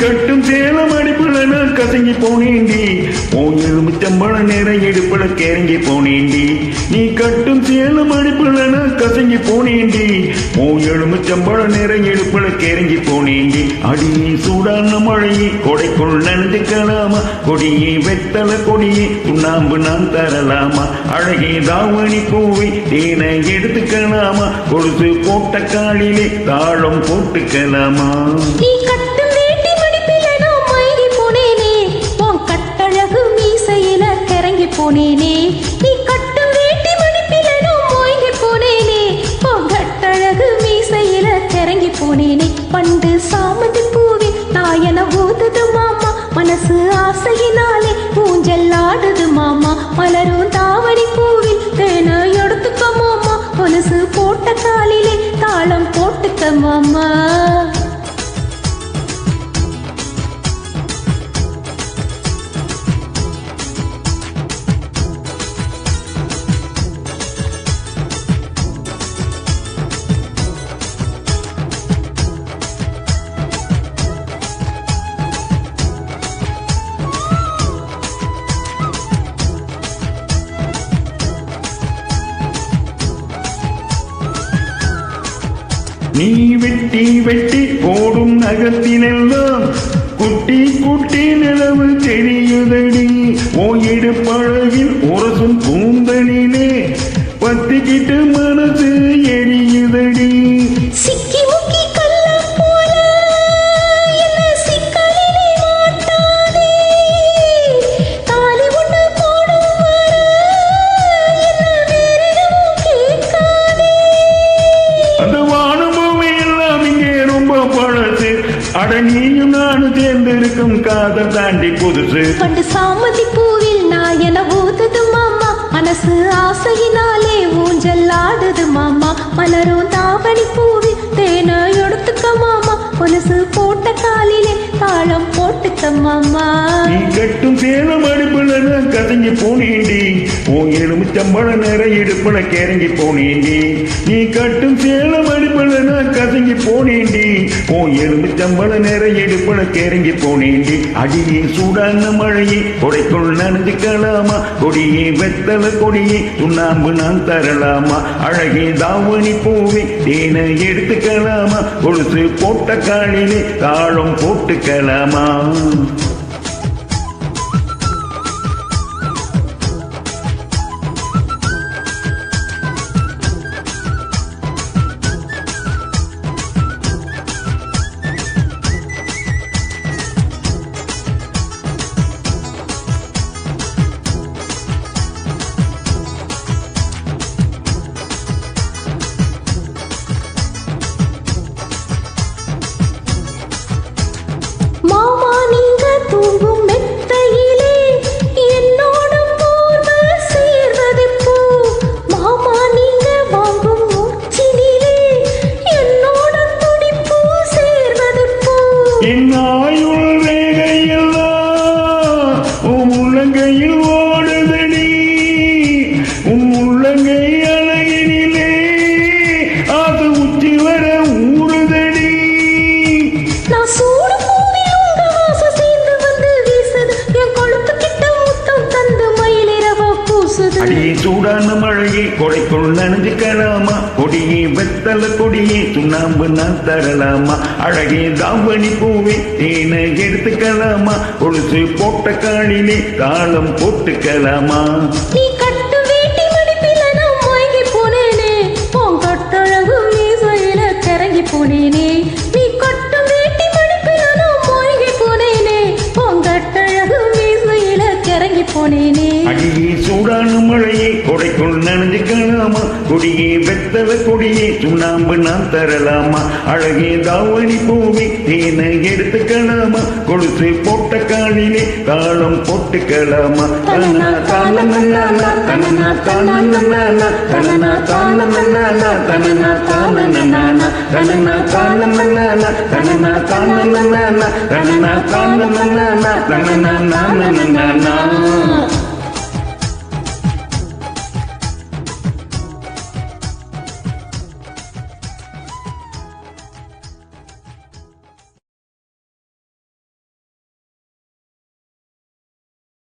கட்டும் சேலம் அடிப்புல நான் கசங்கி போனேண்டி. உன் எலுமிச்சம்பழ நேரம் இடுப்புல கிறங்கி போனேண்டி. நீ கட்டும் சேலம் அடிப்புல நான் கசங்கி போனேண்டி. உன் எலுமிச்சம்பழ நேரம் இடுப்புல கிறங்கி போனேண்டி. அடியே சூடான மழையை கொடைக்குள் நனைஞ்சுக்கலாமா கொடியே வெத்தல கொடியே சுண்ணாம்பு நான் தரலாமா. அழகே தாவணி பூவை தேனை எடுத்துக்கலாமா கொடுத்து போட்ட காலிலே தாளம் போட்டுக்கலாமா நீ கட்டும் போனேனே. நீ கட்டும் வேட்டி மடிப்பில நான் மயங்கி போனேனே. பொங்கட்டழகு மீசையில கிறங்கி போனேனே. பண்டு சாமந்தி பூவி நாயன ஊதுது மாமா. மனசு ஆசையின நீ வெட்டி வெட்டி போடும் நகத்தினெல்லாம் குட்டி குட்டி நிலவு தெரியுதடி. ஓயிடு பழகில் உரசும் பூ நீயும் நானும் சேர்ந்திருக்கும் காதல் தாண்டி புதுசு. பண்டு சாமதி பூவில் நான் என ஊதுது மாமா. மனசு ஆசையினாலே ஊஞ்சல் ஆடுது மாமா. மலரும் தாவணி பூவில் தேனை எடுத்துக்க மாமா. கொலுசு போட்ட காலிலே தாளம் போட்டு மாமா. நீ கட்டும் சேலம் அடுப்புல நான் கதங்கி போனேண்டி. உன் எலுமிச்சம்பழ நிறைய இடுப்புல கிறங்கி போனேண்டி. நீ கட்டும் சேலம் அடுப்புல நான் கதங்கி போனேண்டி. உன் எலுமிச்சம்பழ நிறைய இடுப்புல கிறங்கி போனேண்டி. அடியே சூடான மழையே கொடைக்குள் நனைஞ்சுக்கலாமா? கொடியே வெத்தல கொடியே சுண்ணாம்பு நான் தரலாமா? அழகே தாவணி பூவே தேனை எடுத்துக்கலாமா? கொலுசு போட்ட காலிலே தாழம் போட்டுக்க மாமா சேர்வதெப்போ சூடான மழையே கொடைக்குள் நனைஞ்சுக்கலாமா? கொடியே வெத்தல கொடியே சுண்ணாம்பு நான் தரலாமா? அழகே தாவணி பூவே தேனை எடுத்துக்கலாமா? கொலுசு போட்ட காலிலே தாளம் போட்டுக்கலாமா? மழையே நனைஞ்சு காணாமா? கொடியே வெத்தல கொடியே சுண்ணாம்பு நான் தரலாமா? அழகே தாவணி பூமி தேனை எடுத்துக்கலாமா கொலுசு போட்ட காலிலே தாளம் போட்டுக்கலாமா? தனனா தானனனானா, தனனா தானனனானா, தனனா தானனனானா, தனனா தானனனானா, தனனா தானனனானா, தனனா தானனனானா, தனனா தானனனானா, தனனா நானனனானா.